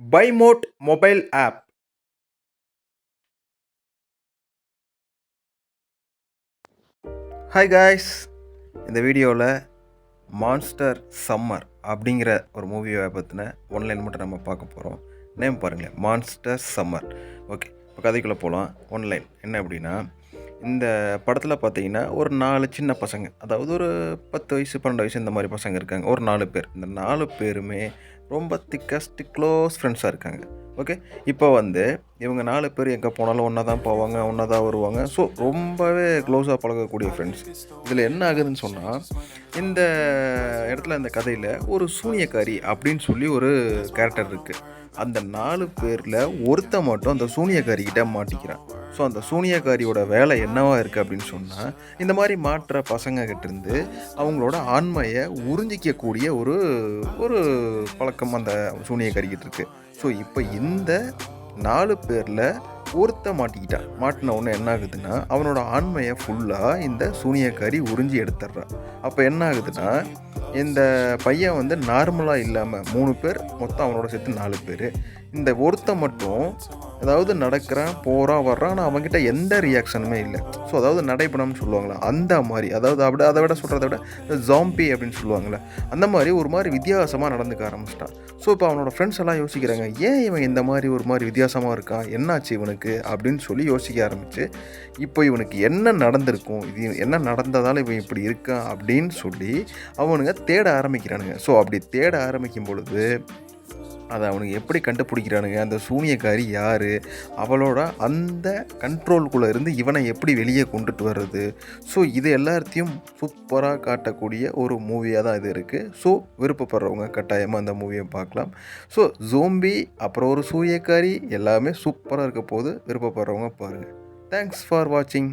பைமோட் mobile app. Hi guys இந்த வீடியோவில் monster summer அப்படிங்கிற ஒரு மூவியை பற்றின ஒன்லைன் மட்டும் நம்ம பார்க்க போகிறோம் நேம் பாருங்களேன். மான்ஸ்டர் சம்மர் ஓகே இப்போ கதைக்குள்ளே போகலாம் ஒன்லைன் என்ன அப்படின்னா இந்த படத்தில் பார்த்தீங்கன்னா ஒரு நாலு சின்ன பசங்க அதாவது ஒரு பத்து வயசு பன்னெண்டு வயசு இந்த மாதிரி பசங்க இருக்காங்க. ஒரு நாலு பேர். இந்த நாலு பேருமே ரொம்ப திக்கஸ்ட் க்ளோஸ் ஃப்ரெண்ட்ஸாக இருக்காங்க. ஓகே இப்போ வந்து இவங்க நாலு பேர் எங்கே போனாலும் ஒன்றா தான் போவாங்க ஒன்றா தான் வருவாங்க. ஸோ ரொம்பவே க்ளோஸாக பழகக்கூடிய ஃப்ரெண்ட்ஸ் இதில் என்ன ஆகுதுன்னு சொன்னால் இந்த இடத்துல இந்த கதையில் ஒரு சூனியக்காரி அப்படின்னு சொல்லி ஒரு கேரக்டர் இருக்குது அந்த நாலு பேரில் ஒருத்த மட்டும் அந்த சூனியக்காரிக்கிட்ட மாட்டிக்கிறான். ஸோ அந்த சூனியக்காரியோட வேலை என்னவாக இருக்குது அப்படின்னு சொன்னால் இந்த மாதிரி மாற்ற பசங்கக்கிட்டேருந்து அவங்களோட ஆண்மையை உறிஞ்சிக்கக்கூடிய ஒரு ஒரு பழக்கம் அந்த சூனியக்காரிக்கிட்ட இருக்குது ஸோ இப்போ இந்த நாலு பேரில் ஒருத்த மாட்டிக்கிட்டான். மாட்டின உடனே என்ன ஆகுதுன்னா அவனோட ஆண்மையை ஃபுல்லாக இந்த சூனியக்காரி உறிஞ்சி எடுத்துட்றான் அப்போ என்ன ஆகுதுன்னா இந்த பையன் வந்து நார்மலாக இல்லாமல் மூணு பேர் மொத்தம் அவனோட சேர்த்து நாலு பேர். இந்த ஒருத்த மட்டும் அதாவது நடக்கிறான் போகிறான் வர்றான் ஆனால் அவங்ககிட்ட எந்த ரியாக்ஷனுமே இல்லை. ஸோ அதாவது நடைபெணம்னு சொல்லுவாங்களா அந்த மாதிரி. அதாவது அப்படி அதை விட சொல்கிறத விட இந்த ஜாம்பி அப்படின்னு சொல்லுவாங்களே அந்த மாதிரி ஒரு மாதிரி வித்தியாசமாக நடந்துக்க ஆரம்பிச்சிட்டான். ஸோ இப்போ அவனோட ஃப்ரெண்ட்ஸ் எல்லாம் யோசிக்கிறாங்க ஏன் இவன் இந்த மாதிரி ஒரு மாதிரி வித்தியாசமாக இருக்கான் என்னாச்சு இவனுக்கு? அப்படின்னு சொல்லி யோசிக்க ஆரம்பிச்சு இப்போ இவனுக்கு என்ன நடந்திருக்கும்? இது என்ன நடந்ததால் இவன் இப்படி இருக்கான்? அப்படின்னு சொல்லி அவனுங்க தேட ஆரம்பிக்கிறானுங்க. ஸோ அப்படி தேட ஆரம்பிக்கும் பொழுது அதை அவனுக்கு எப்படி கண்டுபிடிக்கிறானுங்க? அந்த சூனியக்காரி யார்? அவளோட அந்த கண்ட்ரோல்குள்ளே இருந்து இவனை எப்படி வெளியே கொண்டுட்டு வர்றது? ஸோ இது எல்லாத்தையும் சூப்பராக காட்டக்கூடிய ஒரு மூவியாக தான் இது இருக்குது ஸோ விருப்பப்படுறவங்க கட்டாயமாக அந்த மூவியை பார்க்கலாம். ஸோ ஜோம்பி அப்புறம் ஒரு சூரியக்காரி எல்லாமே சூப்பராக இருக்க போது விருப்பப்படுறவங்க பாருங்கள் தேங்க்ஸ் ஃபார் வாட்சிங்